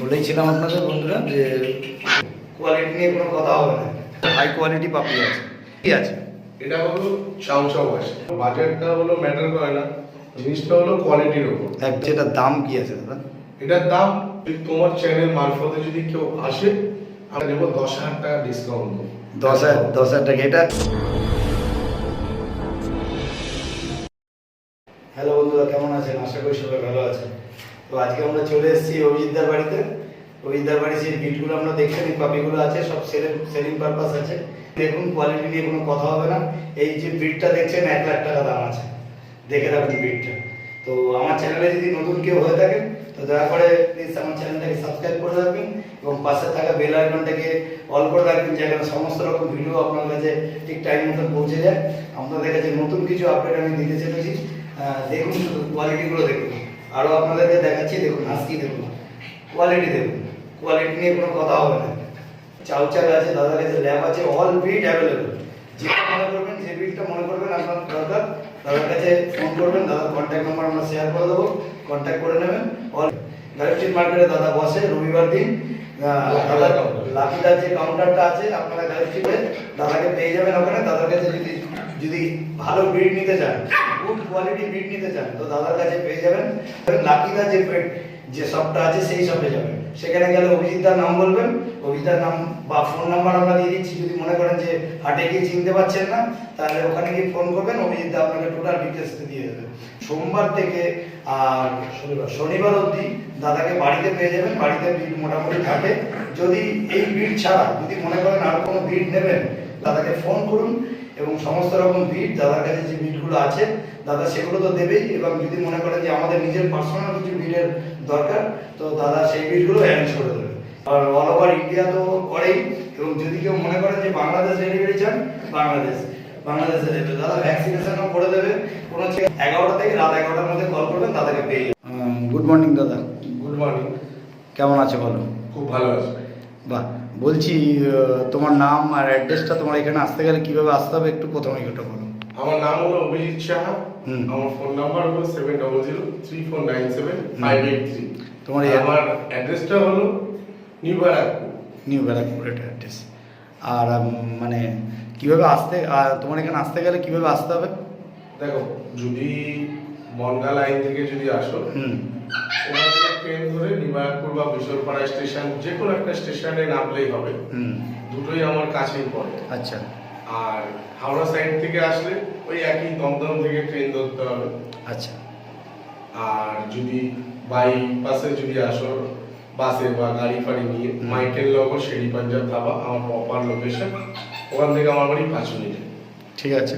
বলেছিলাম আপনাদের বন্ধুরা যে কোয়ালিটি নিয়ে কোনো কথা হবে না। হাই কোয়ালিটি পাপি আছে। কি আছে? এটা হলো চাউ আসে বাজেটটা হলো ম্যাটার করে না। জিনিসটা হলো কোয়ালিটির উপর এক যেটার দাম কি আছে দাদা? এটার দাম তোমার চ্যানেল মারফতে যদি কেউ আসে আমরা দেবো দশ হাজার টাকা ডিসকাউন্ট দশ হাজার দশ হাজার টাকা। এটা আজকে আমরা চলে এসেছি অভিজিৎদার বাড়িতে। অভিজিৎদার বাড়ির যে বিটগুলো আমরা দেখছেন এই পাপিগুলো আছে, সব সেলিং সেলিং পারপাস আছে। দেখুন কোয়ালিটি নিয়ে কোনো কথা হবে না। এই যে বিটটা দেখছেন, এক লাখ টাকা দাম আছে। দেখে রাখুন বিটটা তো আমার চ্যানেলে যদি নতুন কেউ হয়ে থাকেন তো দয়া করে প্লিজ আমার চ্যানেলটাকে সাবস্ক্রাইব করে রাখবেন এবং পাশে থাকা বেল আইকনটাকে অল করে রাখবেন যেন সমস্ত রকম ভিডিও আপনার কাছে ঠিক টাইম মতো পৌঁছে যায়। আপনাদের কাছে নতুন কিছু আপডেট আমি দিতে চলেছি। দেখুন কোয়ালিটিগুলো দেখুন। আরও আপনাদেরকে দেখাচ্ছি দেখুন হাসকি দেখুন কোয়ালিটি দেখুন কোয়ালিটি নিয়ে কোনো কথা হবে না। চাউ চাল আছে দাদার কাছে ল্যাব আছে অল বিট অ্যাভেলেবল যেটা মনে করবেন যে বিটটা মনে করবেন আপনার দরকার দাদার কাছে ফোন করবেন দাদার কন্ট্যাক্ট নাম্বার আমরা শেয়ার করে দেবো কন্ট্যাক্ট করে নেবেন। অল গাড়ি মার্কেটে দাদা বসে রবিবার দিন আহ, দাদা লাকিদার যে কাউন্টারটা আছে আপনারা স্ট্রিটে দাদাকে পেয়ে যাবেন ওখানে দাদার কাছে যদি যদি ভালো ব্রিড নিতে চান গুড কোয়ালিটি ব্রিড নিতে চান, তো দাদার কাছে পেয়ে যাবেন। লাকিদার যে যে শপটা আছে, সেই শপে যাবেন। সেখানে গেলে অভিজিৎদার নাম বলবেন। অভিজিৎদার নাম বা ফোন নাম্বার আমরা দিয়ে দিচ্ছি। যদি মনে করেন যে হাটে গিয়ে চিনতে পারছেন না, তাহলে ওখানে গিয়ে ফোন করবেন। অভিজিৎদা আপনাকে টোটাল ডিটেলস দিয়ে দেবে। সোমবার থেকে আর শনিবার অবধি দাদাকে বাড়িতে পেয়ে যাবেন। বাড়িতে বিট মোটামুটি থাকে। যদি এই ভিড় ছাড়া, যদি মনে করেন আর কোনো ভিড় নেবেন, দাদাকে ফোন করুন। এবং সমস্ত রকম বিট দাদার কাছে যে বিটগুলো আছে দাদা সেগুলো তো দেবেই। এবং যদি মনে করেন যে আমাদের নিজের পার্সোনাল কিছু বিটের দরকার তো দাদা সেই বিটগুলো অ্যারেঞ্জ করে দেবে। আর অল ওভার ইন্ডিয়া তো করেই এবং যদি কেউ মনে করেন যে বাংলাদেশ ডেলিভারি চান বাংলাদেশ বাংলাদেশে দেবে। দাদা ভ্যাকসিনেশনও করে দেবে। কোনো এগারোটা থেকে রাত এগারোটার মধ্যে কল করবেন দাদাকে পেয়ে গুড মর্নিং দাদা। গুড মর্নিং কেমন আছে বলো? খুব ভালো আছে। বাহ বলছি তোমার নাম আর অ্যাড্রেসটা তোমার এখানে আসতে গেলে কীভাবে আসতে হবে একটু প্রথমে ওটা বলো। আমার নাম হলো অভিজিৎ সাহা। হুম। আমার ফোন নাম্বার হলো seven double zero three four nine seven five eight three তোমার আমার অ্যাড্রেসটা হলো নিউ ব্যারাকপুর। নিউ ব্যারাকপুর এটা অ্যাড্রেস আর মানে কীভাবে আসতে তোমার এখানে আসতে গেলে কীভাবে আসতে হবে? দেখো যদি বনগা লাইন থেকে যদি আসো হুম। ট্রেন ধরে বা বিশ্বরপাড়া স্টেশন যে কোনো একটা স্টেশনে নামলেই হবে। দুটোই আমার কাছেই পড়ে। আচ্ছা। আর হাওড়া সাইড থেকে আসলে ওই একই দমদম থেকে ট্রেন ধরতে হবে। আচ্ছা। আর যদি বাই পাসে যদি আসো বাসে বা গাড়ি ফাড়ি নিয়ে। মাইকেল নগর শেরি পাঞ্জাব ধাবা আমার প্রপার লোকেশন ওখান থেকে আমার বাড়ি পাঁচ মিনিটে। ঠিক আছে।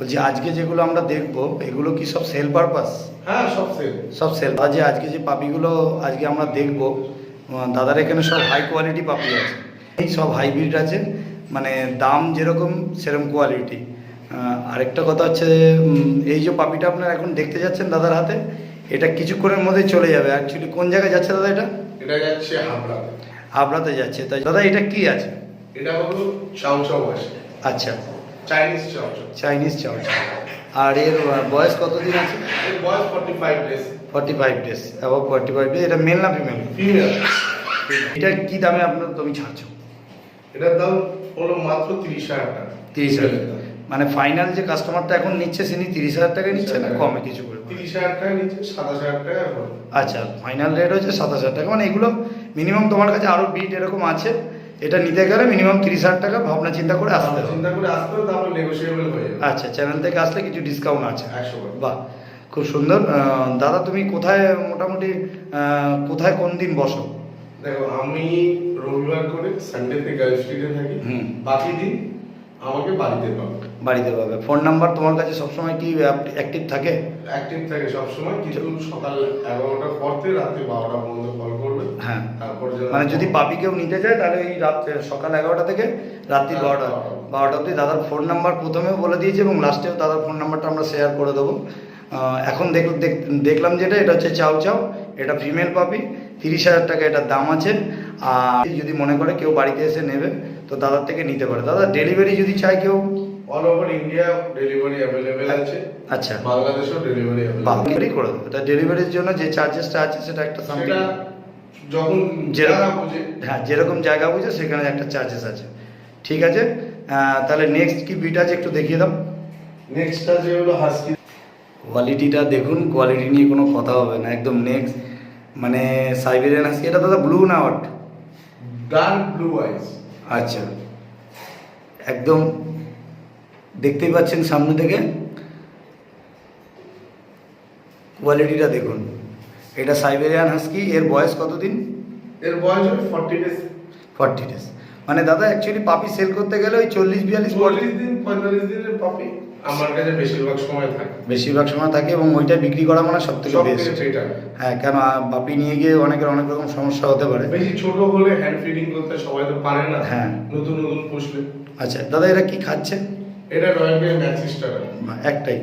বলছি আজকে যেগুলো আমরা দেখব এগুলো কি সব সেল পারপাস হ্যাঁ সব সেম সব সেল আর যে আজকে যে পাপিগুলো আজকে আমরা দেখব দাদার এখানে সব হাই কোয়ালিটি পাপি আছে। এই সব হাইব্রিড আছে মানে দাম যেরকম সেরকম কোয়ালিটি আরেকটা কথা হচ্ছে এই যে পাপিটা আপনার এখন দেখতে যাচ্ছেন দাদার হাতে এটা কিছুক্ষণের মধ্যে চলে যাবে। অ্যাকচুয়ালি কোন জায়গায় যাচ্ছে দাদা এটা? এটা যাচ্ছে হাবড়া হাবড়াতে যাচ্ছে। তাই দাদা এটা কি আছে? এটা হলো চাউ চাউ আসে আচ্ছা। চাইনিজ চাউ চাইনিজ আর এর বয়স কতদিন আছে? এর বয়স ডেজ এটা মেল না ফিমেল ফিমেল এটা কি দামে আপনার তুমি ছাড়ছো? এটার দাম হলো মাত্র তিরিশ হাজার টাকা। তিরিশ হাজার। মানে ফাইনাল যে কাস্টমারটা এখন নিচ্ছে তিনি তিরিশ হাজার টাকা নিচ্ছে না? কমে কিছু করে। তিরিশ হাজার টাকা নিচ্ছে সাতাশ হাজার টাকা আচ্ছা ফাইনাল রেট হচ্ছে সাতাশ হাজার টাকা। মানে এগুলো মিনিমাম তোমার কাছে আরও বিট এরকম আছে। এটা নিতে গেলে মিনিমাম তিরিশ হাজার টাকা ভাবনা চিন্তা করে আসতে হবে। চিন্তা করে আসতে হবে তারপর নেগোসিয়েবল হয়ে যাবে। আচ্ছা চ্যানেল থেকে আসলে কিছু ডিসকাউন্ট আছে। বাহ খুব সুন্দর। দাদা তুমি কোথায় মোটামুটি কোথায় কোন দিন বসো? দেখো আমি রবিবার করে সানডেতে গার্ল স্ট্রিটে থাকি। বাকি দিন আমাকে বাড়িতে পাবে। বাড়িতে পাবে ফোন নাম্বার তোমার কাছে সবসময় কি অ্যাক্টিভ থাকে? অ্যাক্টিভ থাকে সবসময় কিন্তু সকাল এগারোটার পর থেকে রাত্রি বারোটা পর্যন্ত কল করবে। হ্যাঁ। তারপর মানে যদি পাপি কেউ নিতে চায় তাহলে এই রাত সকাল এগারোটা থেকে রাত্রি রাত বারোটা বারোটা। বারোটা অবধি দাদার ফোন নাম্বার প্রথমেও বলে দিয়েছি এবং লাস্টেও দাদার ফোন নাম্বারটা আমরা শেয়ার করে দেবো। এখন দেখ দেখ- দেখলাম যেটা এটা হচ্ছে চাউ চাউ এটা ফিমেল পাপি তিরিশ হাজার টাকা এটার দাম আছে। আর যদি মনে করে কেউ বাড়িতে এসে নেবে তো দাদার থেকে নিতে পারে। দাদা ডেলিভারি যদি চায় কেউ all over India delivery available আছে। আচ্ছা। বাংলাদেশেও ডেলিভারি বা অ্যাভেলেবেল করে দেবো। তা ডেলিভারির জন্য যে চার্জেসটা আছে সেটা একটা সামথিং যখন যে- যারা বোঝে হ্যাঁ যেরকম জায়গা বুঝে সেখানে একটা চার্জেস আছে। ঠিক আছে? তাহলে নেক্সট কি বিট আছে একটু দেখিয়ে দাও। নেক্সটটা যে হলো হাস্কি কোয়ালিটিটা দেখুন কোয়ালিটি নিয়ে কোনো কথা হবে না একদম নেক্সট মানে সাইবেরিয়ান হাস্কি এটা দাদা ব্লু না হোয়াট ডার্ক ব্লু আইস আচ্ছা। একদম দেখতেই পাচ্ছেন সামনে থেকে। কোয়ালিটিটা দেখুন। এটা সাইবেরিয়ান হাস্কি এর বয়স কতদিন? এর বয়স হবে ফর্টি ডেজ ফর্টি ডেজ মানে দাদা অ্যাকচুয়ালি পাপি সেল করতে গেলে ওই চল্লিশ বিয়াল্লিশ চল্লিশ দিন পঁয়তাল্লিশ দিনের পাপি আমার কাছে বেশিরভাগ সময় থাকে। বেশিরভাগ সময় থাকে এবং ওইটা বিক্রি করা মানে সব থেকে বেস্ট সেটা। হ্যাঁ কেন পাপি নিয়ে গিয়ে অনেকের অনেক রকম সমস্যা হতে পারে। বেশি ছোট হলে হ্যান্ড ফিডিং করতে সবাই তো পারে না। হ্যাঁ। নতুন নতুন পুষলে। আচ্ছা দাদা এরা কি খাচ্ছে? এটা রয়্যাল কে ম্যাক্সিস্টার একটাই।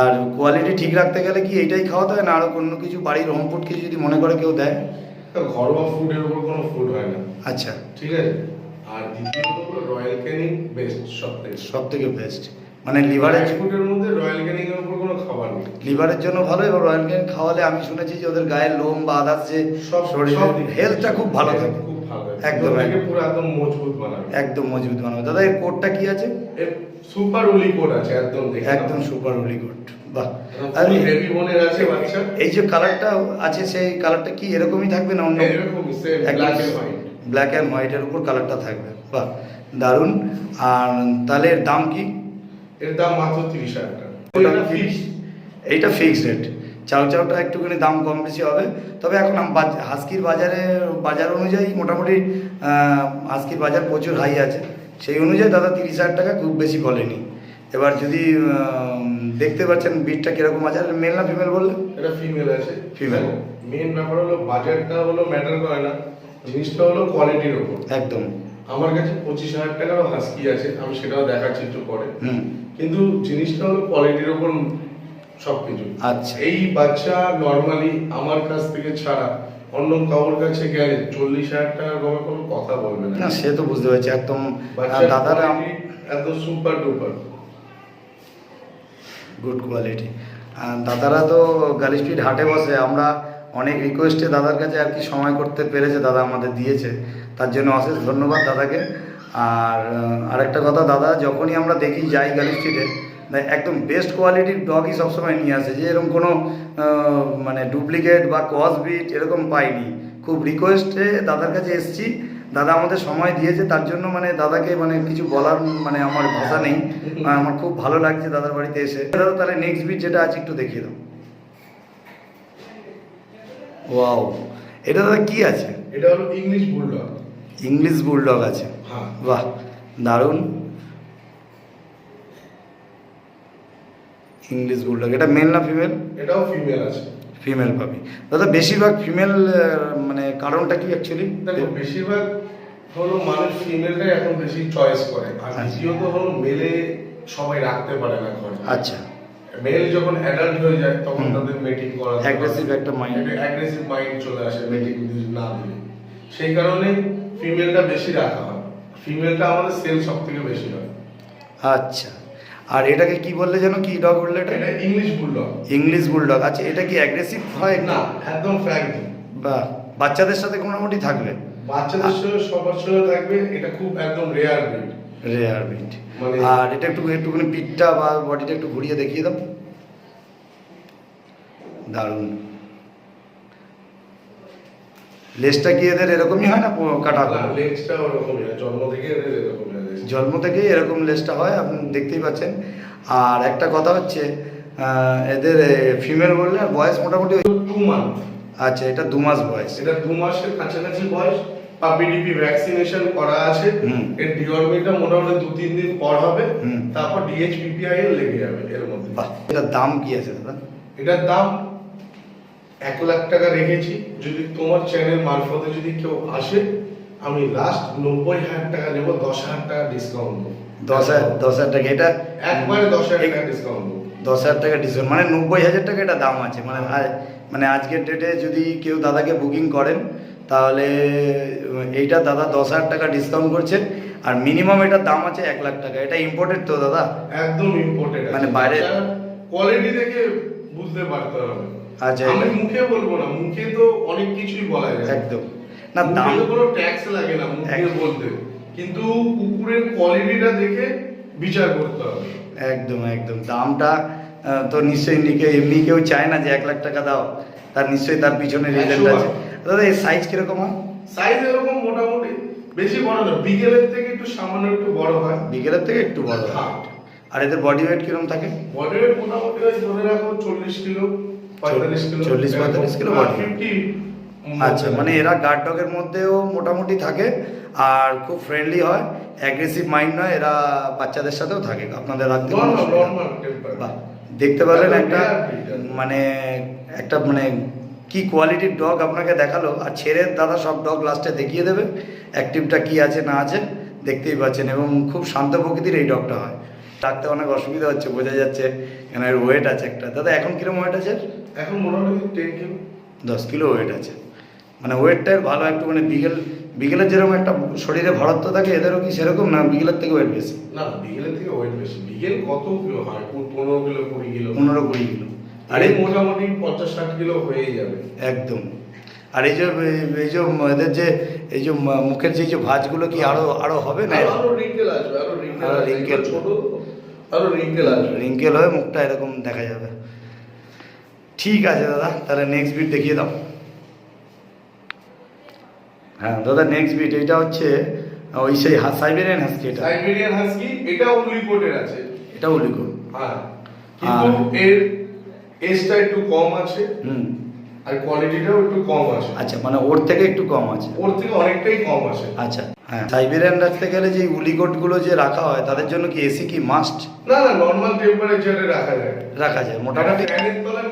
আর কোয়ালিটি ঠিক রাখতে গেলে কি এইটাই খাওয়াতে হয় না? আরও কোনো কিছু বাড়ির হোম ফুড কিছু যদি মনে করে কেউ দেয়? ঘরোয়া ফুডের উপর কোনো ফুড হয় না। আচ্ছা। ঠিক আছে? আর দ্বিতীয়ত হলো রয়্যাল ক্যানিং বেস্ট সব থেকে সব থেকে বেস্ট মানে লিভারের ফুডের মধ্যে রয়্যাল ক্যানিং এর উপর কোনো খাবার নেই। লিভারের জন্য ভালো এবং রয়্যাল ক্যান খাওয়ালে আমি শুনেছি যে ওদের গায়ের লোম বা আদার্স যে সব শরীরের হেলথটা খুব ভালো থাকে। একদম। পুরো একদম মজবুত বানাবে। একদম মজবুত বানাবে। দাদা এর কোডটা কি আছে? এর সুপার ওলি কোড আছে একদম দেখে একদম সুপার হোলি কোড বাহ। আর বোনের আছে বাচ্চা। এই যে কালারটা আছে সেই কালারটা কি এরকমই থাকবে না অন্য? এরকম same black and white black and হোয়াইটের উপর কালারটা থাকবে। বাহ দারুণ। আর তাহলে এর দাম কি? এর দাম মাত্র তিরিশ হাজার টাকা। এটা fixed? ফিক্স এইটা ফিক্সড রেট চাউ চাউটা একটুখানি দাম কম বেশি হবে। তবে এখন হাস্কির বাজারে বাজার অনুযায়ী মোটামুটি হাস্কির বাজার প্রচুর হাই আছে। সেই অনুযায়ী দাদা তিরিশ হাজার টাকা খুব বেশি বলেনি। এবার যদি দেখতে পাচ্ছেন বিটটা কীরকম আছে মেল না ফিমেল বললে? এটা ফিমেল আছে। ফিমেল মেন ব্যাপার হলো বাজারটা হলো ম্যাটার করে না। জিনিসটা হলো কোয়ালিটির উপর। একদম। আমার কাছে পঁচিশ হাজার টাকারও হাস্কি আছে আমি সেটাও দেখাচ্ছি একটু পরে। হুম। কিন্তু জিনিসটা হলো কোয়ালিটির উপর সবকিছু। আচ্ছা। এই বাচ্চা নর্মালি আমার কাছ থেকে ছাড়া অন্য কারোর কাছে গেলে চল্লিশ হাজার টাকার কমে কোনো কথা বলবে না। না সে তো বুঝতে পারছি। একদম দাদারা এত সুপার ডুপার গুড কোয়ালিটি দাদারা তো গালি স্ট্রিট হাটে বসে। আমরা অনেক রিকোয়েস্টে দাদার কাছে আর কি সময় করতে পেরেছে দাদা আমাদের দিয়েছে। তার জন্য অশেষ ধন্যবাদ দাদাকে। আর আরেকটা কথা দাদা যখনই আমরা দেখি যাই গালি স্ট্রিটে একদম বেস্ট কোয়ালিটির ডগই সবসময় নিয়ে আসে যে এরকম কোনো মানে ডুপ্লিকেট বা কসবিট এরকম পাইনি। খুব রিকোয়েস্টে দাদার কাছে এসেছি। দাদা আমাদের সময় দিয়েছে তার জন্য মানে দাদাকে মানে কিছু বলার মানে আমার ভাষা নেই। আমার খুব ভালো লাগছে দাদার বাড়িতে এসে। দাদা তাহলে নেক্সট বিট যেটা আছে একটু দেখিয়ে দাও। ওয়াও এটা দাদা কি আছে? এটা হলো ইংলিশ বুলডগ ইংলিশ বুলডগ আছে। হ্যাঁ। বাহ! দারুণ। ইংলিশ বুলডগ এটা মেল না ফিমেল এটাও ফিমেল আছে। ফিমেল পাবি দাদা বেশিরভাগ ফিমেল মানে কারণটা কি অ্যাকচুয়ালি দেখো বেশিরভাগ হলো মানুষ ফিমেলটাই এখন বেশি চয়েস করে। আর আচ্ছা। দ্বিতীয়ত হলো মেলে সবাই রাখতে পারে না ঘরে। আচ্ছা। মেল যখন অ্যাডাল্ট হয়ে যায় তখন তাদের মেটিং করা Aggressive একটা mind. অ্যাগ্রেসিভ মাইন্ড চলে আসে মেটিং না দিলে সেই কারণে ফিমেলটা বেশি রাখা হয়। ফিমেলটা আমাদের সেল সব থেকে বেশি হয়। আচ্ছা। আর এটাকে কি বললে যেন? কি ডগ বললে এটা ইংলিশ বুলডগ ইংলিশ বুলডগ আচ্ছা এটা কি অ্যাগ্রেসিভ হয়? না একদম ফ্র্যাঙ্কলি বা বাচ্চাদের সাথে মোটামুটি থাকবে বাচ্চাদের সাথে সবার সঙ্গে থাকবে এটা খুব একদম রেয়ার ব্রিড রেয়ার বিট মানে- আর এটা একটু একটুখানি পিঠটা বা বডিটা একটু ঘুরিয়ে দেখিয়ে দাও। দারুণ। লেজটা কি এদের এরকমই হয় না কাটা লেগসটা ওরকমই জন্ম থেকে এদের এরকমই। জন্ম থেকেই এরকম লেজটা হয় আপনি দেখতেই পাচ্ছেন। আর একটা কথা হচ্ছে এদের ফিমেল বললে বয়স মোটামুটি টু মান্থ আচ্ছা এটা দু মাস বয়স। এটা দু মাসের কাছাকাছি বয়স। পাপি ডিপি ভ্যাকসিনেশন করা আছে। এর ডিওরমিটা মোটামুটি দু তিন দিন পর হবে। তারপর ডিএইচপিপিআই এর লেগে যাবে এর মধ্যে। এটার দাম কি আছে দাদা? এটার দাম এক লাখ টাকা রেখেছি। যদি তোমার চ্যানেল মারফতে যদি কেউ আসে আমি লাস্ট নব্বই হাজার টাকা নেব দশ হাজার টাকা ডিসকাউন্ট দেবো দশ হাজার দশ হাজার টাকা এটা একবারে দশ হাজার টাকা ডিসকাউন্ট দেবো দশ হাজার টাকা ডিসকাউন্ট মানে নব্বই হাজার টাকা এটা দাম আছে। মানে মানে আজকের ডেটে যদি কেউ দাদাকে বুকিং করেন তাহলে এইটা দাদা দশ হাজার টাকা ডিসকাউন্ট করছে আর মিনিমাম এটার দাম আছে এক লাখ টাকা। এটা ইম্পোর্টেড তো দাদা? একদম ইম্পর্টেন্ট মানে বাইরে- কোয়ালিটি দেখে বুঝতে পারতে হবে। আচ্ছা, আমি মুখে বলব না মুখে তো অনেক কিছুই বলা যায়। একদম। না দাম কোনো ট্যাক্স লাগে না মুখে বলতে কিন্তু কুকুরের কোয়ালিটিটা দেখে বিচার করতে হবে। একদম একদম। দামটা তো নিশ্চয়ই নিকে এমনি কেউ চায় না যে এক লাখ টাকা দাও। তার নিশ্চয়ই তার পিছনে রিজেন্ট আছে। দাদা এর সাইজ কীরকম হয়? সাইজ এরকম মোটামুটি। বেশি বড় না। বিকেলের থেকে একটু সামান্য একটু বড় হয়। বিকেলের থেকে একটু বড় হয়। আর এদের বডি ওয়েট কীরকম থাকে? বডি ওয়েট মোটামুটি ধরে রাখো চল্লিশ কিলো পঁয়তাল্লিশ কিলো। 40, 45 কিলো। ফিফটি আচ্ছা মানে এরা গার্ড ডগের মধ্যেও মোটামুটি থাকে আর খুব ফ্রেন্ডলি হয় অ্যাগ্রেসিভ মাইন্ড নয় এরা বাচ্চাদের সাথেও থাকে আপনাদের রাখতে দেখতে পারলেন একটা। মানে একটা মানে কি কোয়ালিটির ডগ আপনাকে দেখাল আর ছেড়ে দাদা সব ডগ লাস্টে দেখিয়ে দেবে অ্যাক্টিভটা কি আছে না আছে দেখতেই পাচ্ছেন এবং খুব শান্ত প্রকৃতির এই ডগটা হয়। রাখতে অনেক অসুবিধা হচ্ছে বোঝা যাচ্ছে কেন এর ওয়েট আছে একটা। দাদা এখন কীরকম ওয়েট আছে? এখন মোটামুটি টেন কিলো দশ কিলো ওয়েট আছে। মানে ওয়েটটা ভালো একটু মানে বিকেল বিকেলের যেরকম একটা শরীরে ভরত্ব থাকে এদেরও কি সেরকম না বিকেলের থেকে ওয়েট বেশি? না বিকেলের থেকে ওয়েট বেশি। বিকেল কত কিলো হয়? পনেরো কিলো কুড়ি কিলো? পনেরো কুড়ি কিলো। আর এই মোটামুটি পঞ্চাশ ষাট কিলো হয়ে যাবে। একদম। আর এই যে এই যে এদের যে এই যে মুখের যে যে ভাঁজগুলো কি আরও আরও হবে না? আরো- রিঙ্কেল আসবে আরও রিঙ্কেল ছোট আরও রিঙ্কেল আসবে। রিঙ্কেল হয়ে মুখটা এরকম দেখা যাবে। ঠিক আছে দাদা তাহলে নেক্সট বিট দেখিয়ে দাও। হ্যাঁ দাদা নেক্সট বিট এটা হচ্ছে ওই সেই সাইবেরিয়ান হাস্কি এটা। সাইবেরিয়ান হাস্কি এটা উলি কোটের আছে। এটা উলিকুল হ্যাঁ কিন্তু এর এজটা একটু কম আছে। হুম। আর কোয়ালিটিটাও একটু কম আছে। আচ্ছা মানে ওর থেকে একটু কম আছে। ওর থেকে অনেকটাই কম আছে। আচ্ছা হ্যাঁ সাইবেরিয়ান রাখতে গেলে যে উলিকোটগুলো যে রাখা হয় তাদের জন্য কি এসি কি মাস্ট না না নর্মাল টেম্পারেচারে রাখা যায়। রাখা যায় মোটামুটি।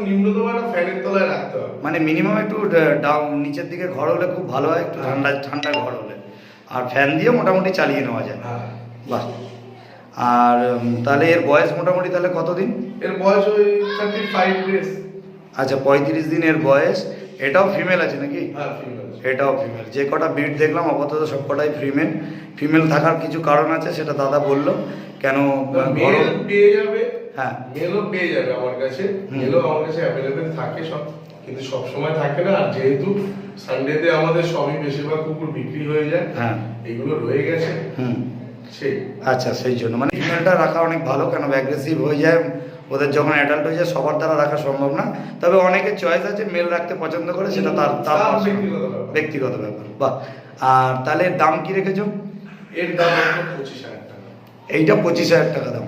নিম্নতম একটা ফ্যানের তলায় রাখতে হবে। মানে মিনিমাম একটু ডাউন নিচের দিকে ঘর হলে খুব ভালো হয় একটু ঠান্ডা ঠান্ডা ঘর হলে। আর ফ্যান দিয়ে মোটামুটি চালিয়ে নেওয়া যায়। হ্যাঁ। বাহ। আর তাহলে এর বয়স মোটামুটি তাহলে কতদিন এর বয়স ওই থার্টি ফাইভ ডেজ আচ্ছা পঁয়ত্রিশ দিনের বয়স। এটাও ফিমেল আছে নাকি? হ্যাঁ এটাও ফিমেল যে কটা বিট দেখলাম আপাতত সব কটাই ফিমেল ফিমেল থাকার কিছু কারণ আছে সেটা দাদা বলল। কেন গরম পেয়ে যাবে হ্যাঁ। মেলও পেয়ে যাবে আমার কাছে। মেলও আমার কাছে অ্যাভেলেবেল থাকে সব কিন্তু সব সময় থাকে না। আর যেহেতু সানডেতে আমাদের সবই বেশিরভাগ কুকুর বিক্রি হয়ে যায় হ্যাঁ। এগুলো রয়ে গেছে। হুম। সেই। আচ্ছা সেই জন্য। মানে ফিমেলটা রাখা অনেক ভালো কেন অ্যাগ্রেসিভ হয়ে যায় ওদের যখন অ্যাডাল্ট হয়ে যায় সবার দ্বারা রাখা সম্ভব না। তবে অনেকের চয়েস আছে মেল রাখতে পছন্দ করে সেটা তার তার ব্যক্তিগত ব্যাপার। বাহ। আর তাহলে দাম কি রেখেছো? এর দাম পঁচিশ হাজার টাকা। এইটা পঁচিশ হাজার টাকা দাম।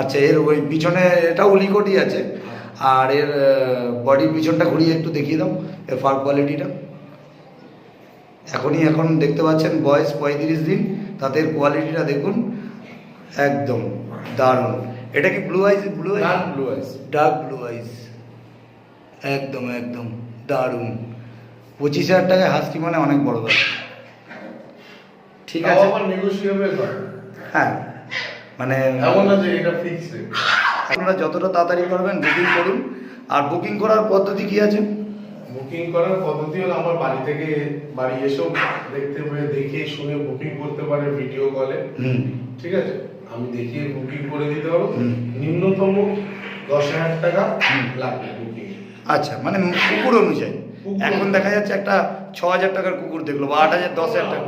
আচ্ছা এর ওই পিছনে এটা উলিকোটি আছে। আর এর বডির পিছনটা ঘুরিয়ে একটু দেখিয়ে দাও এর ফার কোয়ালিটিটা এখনই এখন দেখতে পাচ্ছেন বয়স পঁয়ত্রিশ দিন তাতে এর কোয়ালিটিটা দেখুন একদম দারুণ। এটা কি blue eyes blue eyes blue eyes dark blue eyes একদম একদম দারুণ। পঁচিশ হাজার টাকায় হাসকি মানে অনেক বড় ব্যাপার। ঠিক আছে? হ্যাঁ। মানে এমন না যে এটা ফিক্স আপনারা যতটা তাড়াতাড়ি পারবেন বুকিং করুন। আর বুকিং করার পদ্ধতি কি আছে? বুকিং করার পদ্ধতি হলো আমার বাড়ি থেকে বাড়ি এসেও দেখতে পারে দেখে শুনে বুকিং করতে পারে ভিডিও কলে ঠিক আছে? আমি দেখিয়ে বুকিং করে দিতে পারব। হুম। নিম্নতম দশ হাজার টাকা লাগবে বুকিং আচ্ছা মানে কুকুর অনুযায়ী। এখন দেখা যাচ্ছে একটা ছ হাজার টাকার কুকুর দেখল বা আট হাজার দশ হাজার টাকা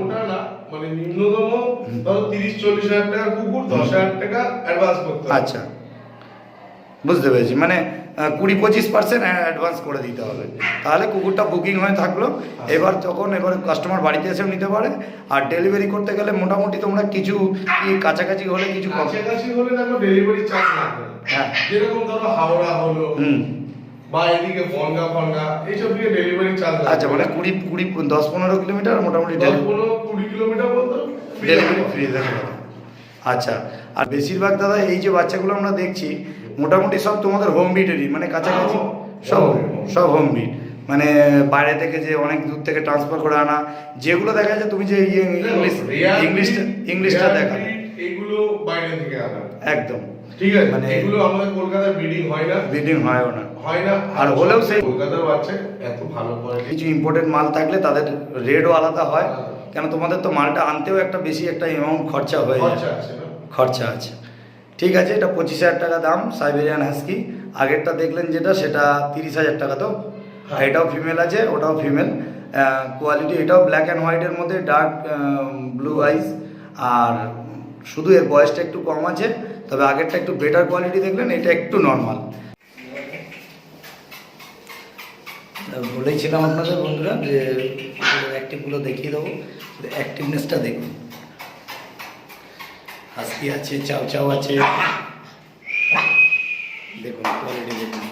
মানে নিম্নতম তিরিশ চল্লিশ হাজার টাকার কুকুর দশ হাজার টাকা অ্যাডভান্স করতে আচ্ছা। বুঝতে পেরেছি। মানে কুড়ি পঁচিশ পার্সেন্ট অ্যাডভান্স করে দিতে হবে। তাহলে কুকুরটা বুকিং হয়ে থাকল। এবার যখন এবার কাস্টমার বাড়িতে এসেও নিতে পারে। আর ডেলিভারি করতে গেলে মোটামুটি তোমরা কিছু কি কাছাকাছি হলে কিছু কাছাকাছি হলে ডেলিভারি চার্জ লাগবে। হ্যাঁ। যেরকম ধরো হাওড়া হলো হুম। বা এদিকে বনগা ফনগা এইসব দিকে ডেলিভারি চার্জ আচ্ছা মানে কুড়ি কুড়ি দশ পনেরো কিলোমিটার মোটামুটি দশ পনেরো কুড়ি কিলোমিটার বলতো ডেলিভারি ফ্রি আচ্ছা আর বেশিরভাগ দাদা এই যে বাচ্চাগুলো আমরা দেখছি মোটামুটি সব তোমাদের হোম বিটেরই মানে কাছাকাছি সব সব হোম বিট মানে বাইরে থেকে যে অনেক দূর থেকে ট্রান্সফার করে আনা যেগুলো দেখা যায় তুমি যে ইয়ে ইংলিশ ইংলিশটা ইংলিশটা দেখা এগুলো বাইরে থেকে আনা। একদম। ঠিক আছে মানে- এগুলো আমাদের কলকাতায় ব্রিডিং হয় না। ব্রিডিং হয়ও না। হয় না। আর হলেও সেই- কলকাতার বাচ্চা এত ভালো কোয়ালিটি কিছু ইম্পোর্টেড মাল থাকলে তাদের রেটও আলাদা হয়। কেন তোমাদের তো মালটা আনতেও একটা বেশি একটা অ্যামাউন্ট খরচা হয়ে যায়। খরচা আছে ঠিক আছে এটা পঁচিশ হাজার টাকা দাম সাইবেরিয়ান হাস্কি আগেরটা দেখলেন যেটা সেটা তিরিশ হাজার টাকা তো। আর এটাও ফিমেল আছে ওটাও ফিমেল কোয়ালিটি এটাও ব্ল্যাক অ্যান্ড হোয়াইটের মধ্যে ডার্ক ব্লু আইস আর শুধু এর বয়সটা একটু কম আছে। তবে আগেরটা একটু বেটার কোয়ালিটি দেখলেন, এটা একটু নর্মাল বলেছিলাম আপনাদের বন্ধুরা যে অ্যাক্টিভগুলো দেখিয়ে দেবো অ্যাক্টিভনেসটা দেখুন। হাসি আছে, চাও চাও আছে। দেখুন কোয়ালিটি দেখুন।